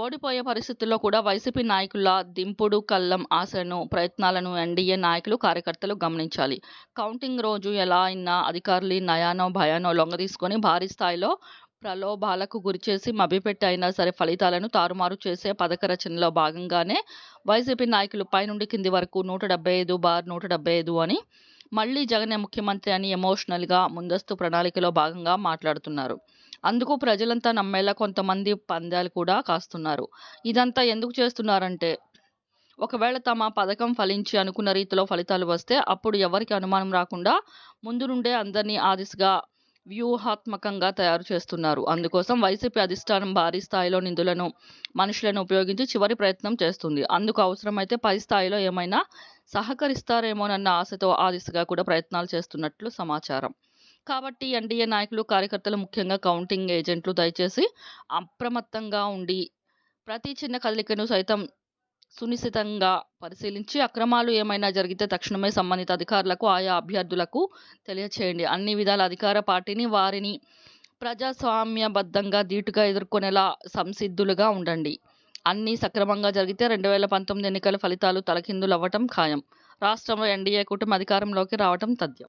ఓడిపోయే పరిస్థితుల్లో కూడా వైసీపీ నాయకుల దింపుడు కళ్ళం ఆశను ప్రయత్నాలను ఎన్డీఏ నాయకులు, కార్యకర్తలు గమనించాలి. కౌంటింగ్ రోజు ఎలా అయినా అధికారులు నయానో భయానో లొంగదీసుకొని భారీ స్థాయిలో ప్రలోభాలకు గురిచేసి మభ్యపెట్టి అయినా సరే ఫలితాలను తారుమారు చేసే పథక రచనలో భాగంగానే వైసీపీ నాయకులు పైనుండి కింది వరకు నూట డెబ్బై ఐదు బార్ నూట డెబ్బై ఐదు అని, మళ్ళీ జగనే ముఖ్యమంత్రి అని ఎమోషనల్గా ముందస్తు ప్రణాళికలో భాగంగా మాట్లాడుతున్నారు. అందుకు ప్రజలంతా నమ్మేలా కొంతమంది పందాలు కూడా కాస్తున్నారు. ఇదంతా ఎందుకు చేస్తున్నారంటే ఒకవేళ తమ పథకం ఫలించి అనుకున్న రీతిలో ఫలితాలు వస్తే అప్పుడు ఎవరికి అనుమానం రాకుండా ముందు నుండే అందరినీ ఆ దిశగా వ్యూహాత్మకంగా తయారు చేస్తున్నారు. అందుకోసం వైసీపీ అధిష్టానం భారీ స్థాయిలో నిధులను, మనుషులను ఉపయోగించి చివరి ప్రయత్నం చేస్తుంది. అందుకు అవసరమైతే పై స్థాయిలో ఏమైనా సహకరిస్తారేమోనన్న ఆశతో ఆ దిశగా కూడా ప్రయత్నాలు చేస్తున్నట్లు సమాచారం. కాబట్టి ఎన్డీఏ నాయకులు, కార్యకర్తలు ముఖ్యంగా కౌంటింగ్ ఏజెంట్లు దయచేసి అప్రమత్తంగా ఉండి ప్రతి చిన్న కదలికను సైతం సునిశితంగా పరిశీలించి అక్రమాలు ఏమైనా జరిగితే తక్షణమే సంబంధిత అధికారులకు, ఆయా అభ్యర్థులకు తెలియచేయండి. అన్ని విధాల అధికార పార్టీని, వారిని ప్రజాస్వామ్యబద్ధంగా ధీటుగా ఎదుర్కొనేలా సంసిద్ధులుగా ఉండండి. అన్నీ సక్రమంగా జరిగితే రెండు వేల పంతొమ్మిది ఎన్నికల ఫలితాలు తలకిందులవ్వటం ఖాయం. రాష్ట్రంలో ఎన్డీఏ కూటమి అధికారంలోకి రావటం తథ్యం.